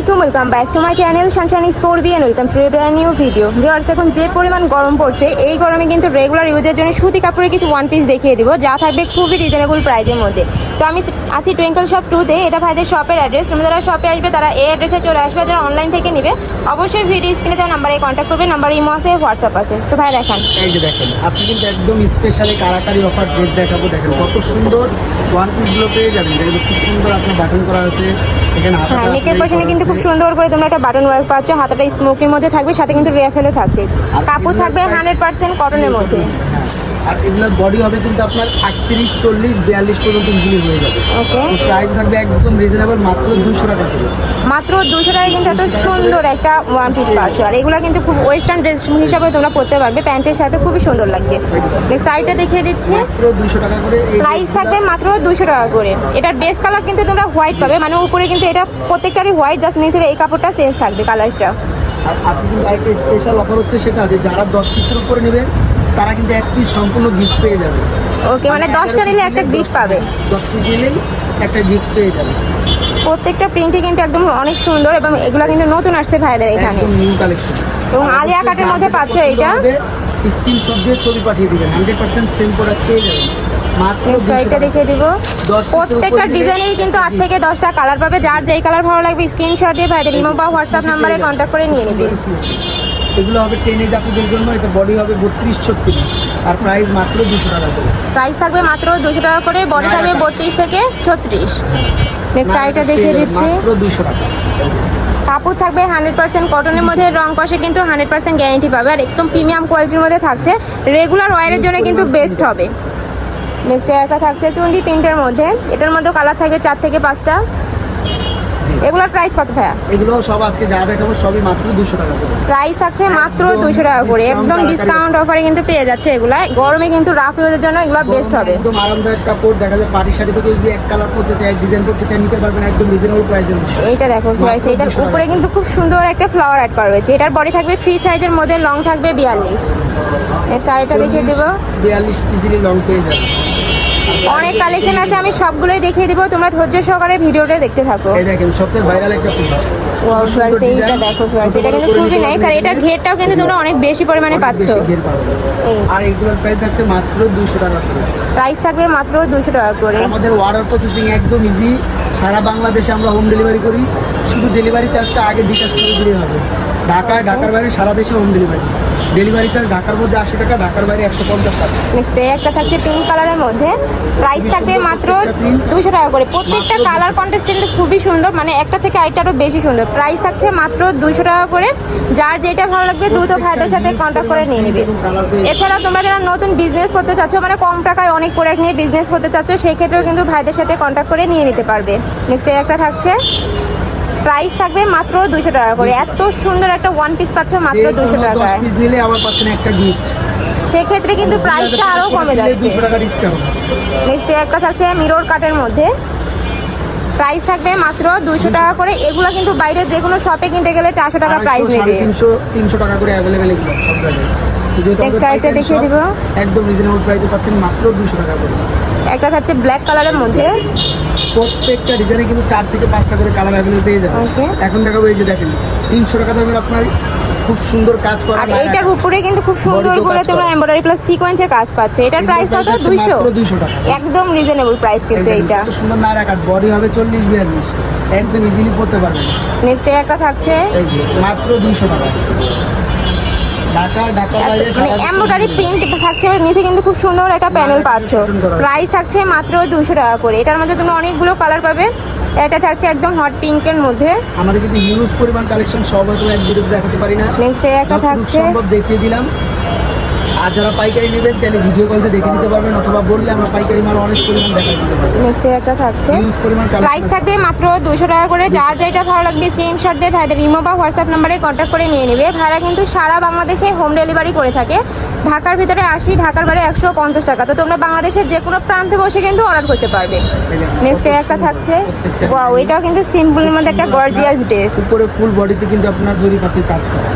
আলাইকুম welcome back to my channel sunshine sport দিয়ে welcome to brand new video viewers এখন যে পরিমাণ গরম পড়ছে এই গরমে কিন্তু রেগুলার ইউজের জন্য সুতি কাপড়ের কিছু ওয়ান পিস দেখিয়ে দিব যা থাকবে খুবই রিজনেবল প্রাইসের মধ্যে। তো আমি আছি টুয়েঙ্কল শপ টুতে এটা ভাইদের শপের অ্যাড্রেস তোমরা যারা শপে আসবে তারা এই অ্যাড্রেসে চলে আসবে যারা অনলাইন থেকে নিবে। অবশ্যই ভিডিও স্ক্রিনে দেওয়া নাম্বারে কন্ট্যাক্ট করবে নাম্বার ইমো আছে হোয়াটসঅ্যাপ আছে। তো ভাই দেখান। এই যে দেখেন আজকে কিন্তু একদম স্পেশালি কারাকারি অফার ড্রেস দেখাবো। দেখেন কত সুন্দর ওয়ান পিসগুলো পেয়ে যাবেন। দেখেন খুব সুন্দর আপনার বাটন করা আছে। এখানে হ্যাঁ কিন্তু খুব সুন্দর করে তোমরা একটা বাটন ওয়ার্ক পাচ্ছ হাতাটা স্মোকের মধ্যে থাকবে সাথে কিন্তু রেফেলও থাকছে কাপড় থাকবে হান্ড্রেড পার্সেন্ট কটনের মধ্যে। আর এগুলোর বডি হবে কিন্তু আপনার আটত্রিশ চল্লিশ বিয়াল্লিশ পর্যন্ত ইজিলি হয়ে যাবে। ওকে প্রাইস থাকবে একদম রিজনেবল মাত্র দুশো টাকা মাত্র দুশো টাকায় কিন্তু এত সুন্দর একটা ওয়ান পিস পাচ্ছ। আর এগুলো কিন্তু খুব ওয়েস্টার্ন ড্রেস হিসাবে তোমরা পরতে পারবে। প্যান্টের সাথে খুবই সুন্দর লাগবে। নেক্সট আইটা দেখিয়ে দিচ্ছি। মাত্র দুশো টাকা করে প্রাইস থাকবে মাত্র দুশো টাকা করে। এটার বেস কালার কিন্তু তোমরা হোয়াইট পাবে। মানে উপরে কিন্তু এটা প্রত্যেকটারই হোয়াইট জাস্ট নিচের এই কাপড়টা চেঞ্জ থাকবে কালারটা আর আজকে কিন্তু আরেকটা স্পেশাল অফার হচ্ছে সেটা যে যারা দশ পিসের উপরে নেবেন তারা কিন্তু এক পিস সম্পূর্ণ গিফট পেয়ে যাবে। ওকে মানে দশটা নিলে একটা গিফট পাবে। দশ পিস নিলেই একটা গিফট পেয়ে যাবে। প্রত্যেকটা প্রিন্টই কিন্তু একদম অনেক সুন্দর এবং এগুলো কিন্তু নতুন আসছে ভাইদের এখানে। নিউ কালেকশন এবং আলিয়া কাটের মধ্যে পাচ্ছ এইটা। স্ক্রিনশট দিয়ে ছবি পাঠিয়ে দিবেন। হান্ড্রেড পার্সেন্ট সেম প্রোডাক্ট পেয়ে যাবেন। মাত্র নেক্সট 200 আইটা টাকা। দেখিয়ে দিব। প্রত্যেকটা ডিজাইনেরই কিন্তু আট থেকে দশটা কালার পাবে। যার যেই কালার ভালো লাগবে স্ক্রিনশট দিয়ে ভাইদের ইমো বা হোয়াটসঅ্যাপ নাম্বারে কন্ট্যাক্ট করে নিয়ে নেবে। এগুলো হবে টেনে জাপুদের জন্য এটা বডি হবে বত্রিশ ছত্রিশ। আর প্রাইস মাত্র দুশো টাকা করে। প্রাইস থাকবে মাত্র দুশো টাকা করে বডি থাকবে বত্রিশ থেকে ছত্রিশ। নেক্সট আইটা দেখিয়ে দিচ্ছি। মাত্র দুশো টাকা। কাপড় থাকবে হান্ড্রেড পার্সেন্ট কটনের মধ্যে রং কষে কিন্তু হান্ড্রেড পার্সেন্ট গ্যারেন্টি পাবে। আর একদম প্রিমিয়াম কোয়ালিটির মধ্যে থাকছে। রেগুলার ওয়ারের জন্য কিন্তু বেস্ট হবে। নেক্সট একটা থাকছে চুন্ডি প্রিন্টের মধ্যে। এটার মধ্যে কালার থাকবে চার থেকে পাঁচটা। এগুলোর প্রাইস কত ভাইয়া? এগুলো সব আজকে যা দেখাবো সবই মাত্র দুশো টাকা করে। প্রাইস থাকছে মাত্র একদম দুশো টাকা করে। একদম ডিসকাউন্ট অফারে কিন্তু পেয়ে যাচ্ছে এগুলা। গরমে কিন্তু রাফ ইউজের জন্য এগুলো বেস্ট হবে। একদম আরামদায়ক কাপড় দেখা যায় পাটি শাড়ি থেকে যদি এক কালার করতে চাই ডিজাইন করতে চাই নিতে পারবেন একদম রিজনেবল প্রাইসের মধ্যে। এইটা দেখো প্রাইস মাত্র এটার উপরে কিন্তু খুব সুন্দর একটা ফ্লাওয়ার অ্যাড করা রয়েছে। এটার বডি থাকবে ফ্রি সাইজের মধ্যে লং থাকবে বিয়াল্লিশ। এটা এটা দেখিয়ে দেবো। বিয়াল্লিশ ইজিলি লং পেয়ে যাবে অনেক কালেকশন আছে আমি সবগুলোই দেখিয়ে দিব। তোমরা ধৈর্য সহকারে ভিডিওটা দেখতে থাকো। এই দেখেন সবচেয়ে ভাইরাল একটা Wow, friends, এইটা দেখো friends, এটা কিন্তু খুবই নাইস আর এটার ঘেরটাও কিন্তু তোমরা অনেক বেশি পরিমাণে পাচ্ছ। আর এইগুলোর প্রাইস থাকছে মাত্র দুশো টাকা করে। প্রাইস থাকবে মাত্র দুশো টাকা করে। আমাদের অর্ডার প্রসেসিং একদম ইজি সারা বাংলাদেশে আমরা হোম ডেলিভারি করি। শুধু ডেলিভারি চার্জটা আগে বিকাশ করে দিলেই হবে। ঢাকায় ঢাকার বাইরে সারা দেশে হোম ডেলিভারি ডেলিভারি চার্জ ঢাকার মধ্যে আশি টাকা, ঢাকার বাইরে একশো পঞ্চাশ টাকা। নেক্সট একটা থাকছে পিঙ্ক কালারের মধ্যে। প্রাইস থাকবে মাত্র দুশো টাকা করে। প্রত্যেকটা কালার কন্টেস্ট কিন্তু খুবই সুন্দর মানে একটা থেকে আরেকটা আরও বেশি সুন্দর। প্রাইস থাকছে মাত্র দুশো টাকা করে। যার যেটা ভালো লাগবে দ্রুত ভাইদের সাথে কন্ট্যাক্ট করে নিয়ে নেবে। এছাড়া তোমরা যারা নতুন বিজনেস করতে চাচ্ছ মানে কম টাকায় অনেক প্রোডাক্ট নিয়ে বিজনেস করতে চাচ্ছ, সেই ক্ষেত্রেও কিন্তু ভাইদের সাথে কন্ট্যাক্ট করে নিয়ে নিতে পারবে। নেক্সট একটা থাকছে প্রাইস থাকবে মাত্র দুশো টাকা করে। এত সুন্দর একটা ওয়ান পিস পাচ্ছ মাত্র দুশো পিস নিলে পাচ্ছেন একটা গিফট সেক্ষেত্রে কিন্তু প্রাইসটা আরও কমে যাচ্ছে। টাকা নেক্সট একটা থাকছে মিরর কাটের মধ্যে। প্রাইস থাকবে মাত্র দুশো টাকা করে। এগুলো কিন্তু বাইরে যে কোনো শপে কিনতে গেলে চারশো টাকা প্রাইস নেবে। তিনশো তিনশো টাকা করে অ্যাভেলেবেল আমাদের আরেকটা দেখিয়ে দিব। একদম রিজনেবল প্রাইসে পাচ্ছেন মাত্র দুশো টাকা করে। একটা থাকছে ব্ল্যাক কালারের মধ্যে। প্রত্যেকটা ডিজাইনে কিন্তু চার থেকে পাঁচটা করে কালার অ্যাভেলেবল পেয়ে যাবেন. এখন দেখাবো এই যে দেখেন তিনশো টাকা দামের আপনার খুব সুন্দর কাজ করা আর এইটার উপরে কিন্তু খুব সুন্দর করে তোমরা। এমব্রয়ডারি প্লাস সিকোয়েন্সের কাজ পাচ্ছ। এটার প্রাইস কত? দুইশো। দুইশো টাকা। একদম রিজনেবল প্রাইস কিন্তু এইটা। কত সুন্দর নায়রা কাট বডি হবে চল্লিশ বিয়াল্লিশ। একদম ইজিলি পড়তে পারবেন। নেক্সট একটা থাকছে এই যে মাত্র দুইশো টাকা ঢাকা ঢাকা বাইরে মানে সারা দেশে এমব্রয়ডারি প্রিন্ট থাকছে নিচে কিন্তু খুব সুন্দর একটা প্যানেল পাচ্ছ। প্রাইস থাকছে মাত্র দুশো টাকা করে। এটার মধ্যে তুমি অনেকগুলো কালার পাবে। এটা থাকছে একদম হট পিঙ্কের মধ্যে। আমাদের কিন্তু ইউজ পরিমাণ কালেকশন সব হয়তো এক ভিডিওতে দেখাতে পারি না। নেক্সট একটা থাকছে। সম্ভব দেখিয়ে দিলাম। আর যারা পাইকারি নেবেন চাইলে ভিডিও কলতে দেখে নিতে পারবেন অথবা বললে আমরা পাইকারি মাল অনেক পরিমাণ দেখা দিতে পারব নেক্সট একটা থাকছে। হিউজ পরিমাণ প্রাইস থাকবে মাত্র দুশো টাকা করে। যার যেটা ভালো লাগবে স্ক্রিনশট দিয়ে ভাইদের ইমো বা হোয়াটসঅ্যাপ নাম্বারে কন্ট্যাক্ট করে নিয়ে নেবে। ভাইরা কিন্তু সারা বাংলাদেশে হোম ডেলিভারি করে থাকে। ঢাকার ভিতরে আসি ঢাকার বাইরে একশো পঞ্চাশ টাকা। তো তোমরা বাংলাদেশের যে কোনো প্রান্তে বসে কিন্তু অর্ডার করতে পারবে। নেক্সট একটা থাকছে। ওয়াও এটাও কিন্তু সিম্পলের মধ্যে একটা গর্জিয়াস ড্রেস উপরে ফুল বডিতে কিন্তু আপনার জরি পাতির কাজ করা।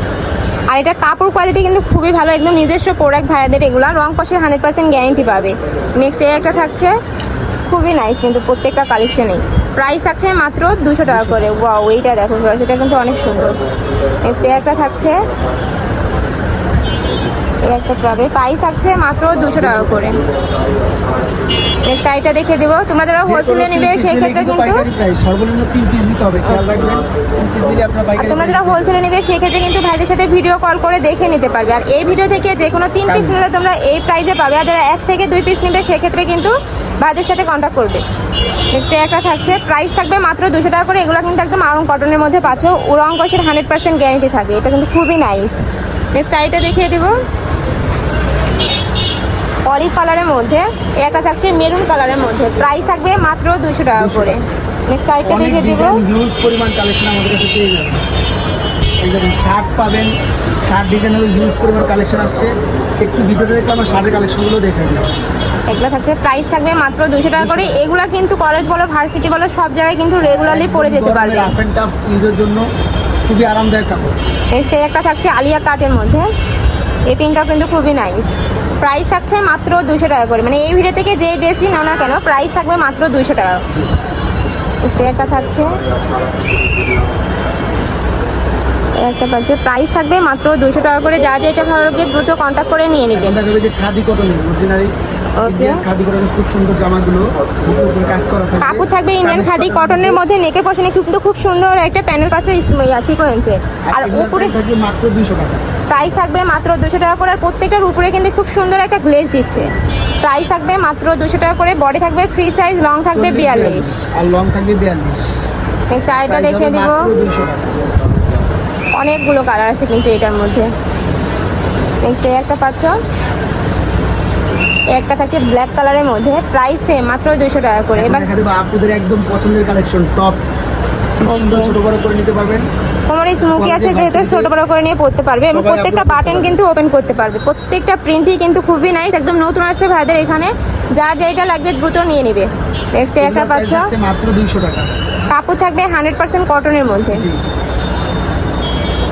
আর এটা কাপড় কোয়ালিটি কিন্তু খুবই ভালো, একদম নিজস্ব প্রোডাক্ট ভাইয়াদের এগুলো। রং কষের হান্ড্রেড পার্সেন্ট গ্যারেন্টি পাবে। নেক্সট এই একটা থাকছে, খুবই নাইস কিন্তু প্রত্যেকটা কালেকশনেই প্রাইস থাকছে মাত্র দুশো টাকা করে। ওয়াও এইটা দেখো সেটা কিন্তু অনেক সুন্দর। নেক্সট একটা থাকছে এই একটা পাবে প্রাইস থাকছে মাত্র দুশো টাকা করে। নেক্সট আইটা দেখে দেবো। তোমরা যারা হোলসেলে নেবে সেই ক্ষেত্রে কিন্তু সর্বনিম্ন তিন পিস হবে খেয়াল রাখবেন। তোমরা যারা হোলসেলে নেবে সেক্ষেত্রে কিন্তু ভাইদের সাথে ভিডিও কল করে দেখে নিতে পারবে। আর এই ভিডিও থেকে যে কোনো তিন পিস নিলে তোমরা এই প্রাইসে পাবে। আর যারা এক থেকে দুই পিস নেবে সেক্ষেত্রে কিন্তু ভাইদের সাথে কন্ট্যাক্ট করবে। নেক্সট একটা থাকছে প্রাইস থাকবে মাত্র দুশো টাকা করে। এগুলো কিন্তু একদম আরং কটনের মধ্যে পাচ্ছ। উরং কষের হান্ড্রেড পার্সেন্ট গ্যারেন্টি থাকবে। এটা কিন্তু খুবই নাইস নেক্সট আইটা দেখিয়ে দিব। অলিভ কালারের মধ্যে একটা থাকছে মেরুন কালারের মধ্যে। প্রাইস থাকবে মাত্র দুশো টাকা করে। নেক্সট অনেক দেখিয়ে দিব। হিউজ পরিমাণ কালেকশন আমাদের কাছে পেয়ে যাবেন। এই শার্ট পাবেন। শার্ট ডিজাইনের হিউজ পরিমাণ কালেকশন আসছে। একটু ভিডিওটা দেখলে আমার শার্টের কালেকশনগুলো দেখে নিন এগুলো থাকছে প্রাইস থাকবে মাত্র দুশো টাকা করে। এগুলা কিন্তু কলেজ বলো ভার্সিটি বলো সব জায়গায় কিন্তু রেগুলারলি পরে যেতে পারবে। রাফ অ্যান্ড টাফ ইউজের জন্য খুবই আরামদায়ক কাপড়। সেই একটা থাকছে আলিয়া কাটের মধ্যে। এই পিনটাও কিন্তু খুবই নাইস প্রাইস থাকছে মাত্র দুশো টাকা করে। মানে এই ভিডিও থেকে যে ড্রেসই নাও না কেন, প্রাইস থাকবে মাত্র দুশো টাকা। একটা থাকছে। একটা পাচ্ছে প্রাইস থাকবে মাত্র দুশো টাকা করে। যা যেটা ভালো লাগে দ্রুত কন্ট্যাক্ট করে নিয়ে নেবে। দেখা যাবে যে খাদি কটনের অরিজিনালি Okay. ইন্ডিয়ান খাদি কটনের খুব সুন্দর জামাগুলো কাজ করা থাকবে। কাপড় থাকবে ইন্ডিয়ান খাদি কটনের মধ্যে নেকের পশনে কিন্তু খুব সুন্দর একটা প্যানেল পাশে সিকোয়েন্সে আর উপরে মাত্র দুইশো টাকা। প্রাইস থাকবে মাত্র দুশো টাকা করে আর প্রত্যেকটার উপরে কিন্তু খুব সুন্দর একটা গ্লেজ দিচ্ছে। প্রাইস থাকবে মাত্র দুশো টাকা করে বডি থাকবে ফ্রি সাইজ লং থাকবে বিয়াল্লিশ। আর লং থাকবে বিয়াল্লিশ। নেক্সট আরেকটা দেখিয়ে দিব। অনেকগুলো কালার আছে কিন্তু এটার মধ্যে। নেক্সট এই একটা পাচ্ছ? একটা থাকছে ব্ল্যাক কালারের মধ্যে। প্রাইস সেম মাত্র দুশো টাকা করে। এবার আপনাদের একদম পছন্দের কালেকশন টপস ছোট বড় করে নিতে পারবেন। তোমার স্মোকি আছে যেহেতু ছোট বড় করে নিয়ে পড়তে পারবে এবং প্রত্যেকটা বাটন কিন্তু ওপেন করতে পারবে। প্রত্যেকটা প্রিন্টই কিন্তু খুবই নাইস একদম নতুন আসছে ভাইদের এখানে। যা যেটা লাগবে দ্রুত নিয়ে নেবে। নেক্সট একটা পাচ্ছ? মাত্র দুইশো টাকা। কাপড় থাকবে হান্ড্রেড পার্সেন্ট কটনের মধ্যে।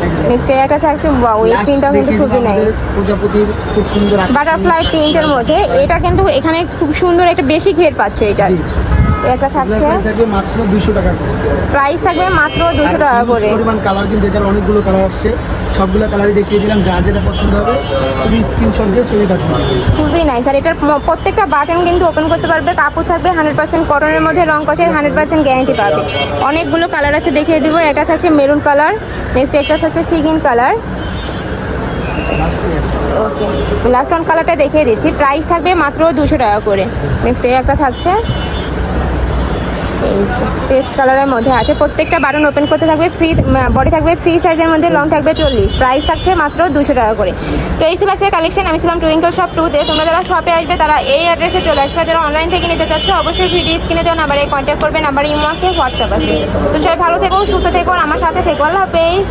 জি। এই নেক্সট একটা থাকছে ওয়াও এই last কিন্তু খুবই নাইস প্রজাপতির খুব সুন্দর বাটারফ্লাই প্রিন্টের মধ্যে এটা কিন্তু এখানে খুব সুন্দর একটা বেশি ঘের পাচ্ছে এটা। একটা থাকছে। মাত্র দুইশো টাকা প্রাইস থাকবে মাত্র দুশো টাকা করে। পরিমাণ কালার কিন্তু এটার অনেকগুলো কালার আসছে। সবগুলো কালারই দেখিয়ে দিলাম যার যেটা পছন্দ হবে তুমি স্ক্রিনশট দিয়ে ছবি পাঠিয়ে খুবই নাইস আর এটার প্রত্যেকটা বাটন কিন্তু ওপেন করতে পারবে। কাপড় থাকবে হান্ড্রেড পার্সেন্ট কটনের মধ্যে রং কষের হান্ড্রেড পার্সেন্ট গ্যারান্টি পাবে। অনেকগুলো কালার আছে দেখিয়ে দিব। এটা থাকছে মেরুন কালার নেক্সট একটা থাকছে সিগিন কালার ওকে লাস্ট ওয়ান কালারটা দেখিয়ে দিচ্ছি। প্রাইস থাকবে মাত্র দুশো টাকা করে। নেক্সট একটা থাকছে এই টেস্ট কালারের মধ্যে আছে। প্রত্যেকটা বাটন ওপেন করতে থাকবে ফ্রি বডি থাকবে ফ্রি সাইজের মধ্যে লং থাকবে চল্লিশ। প্রাইস থাকছে মাত্র দুশো টাকা করে। তো এই ছিল আজকে কালেকশন আমি ছিলাম টুইঙ্কল শপ টুতে তোমরা যারা শপে আসবে, তারা এই অ্যাড্রেসে চলে আসবে। যারা অনলাইন থেকে নিতে চাচ্ছ, অবশ্যই ভিডিও স্ক্রিনে দেওয়া নাম্বারে কন্ট্যাক্ট করবে। নাম্বার ইমো আছে হোয়াটসঅ্যাপ আছে। তো সবাই ভালো থেকো, সুস্থ থেকো আমার সাথে থেকো। আল্লাহ হাফেজ।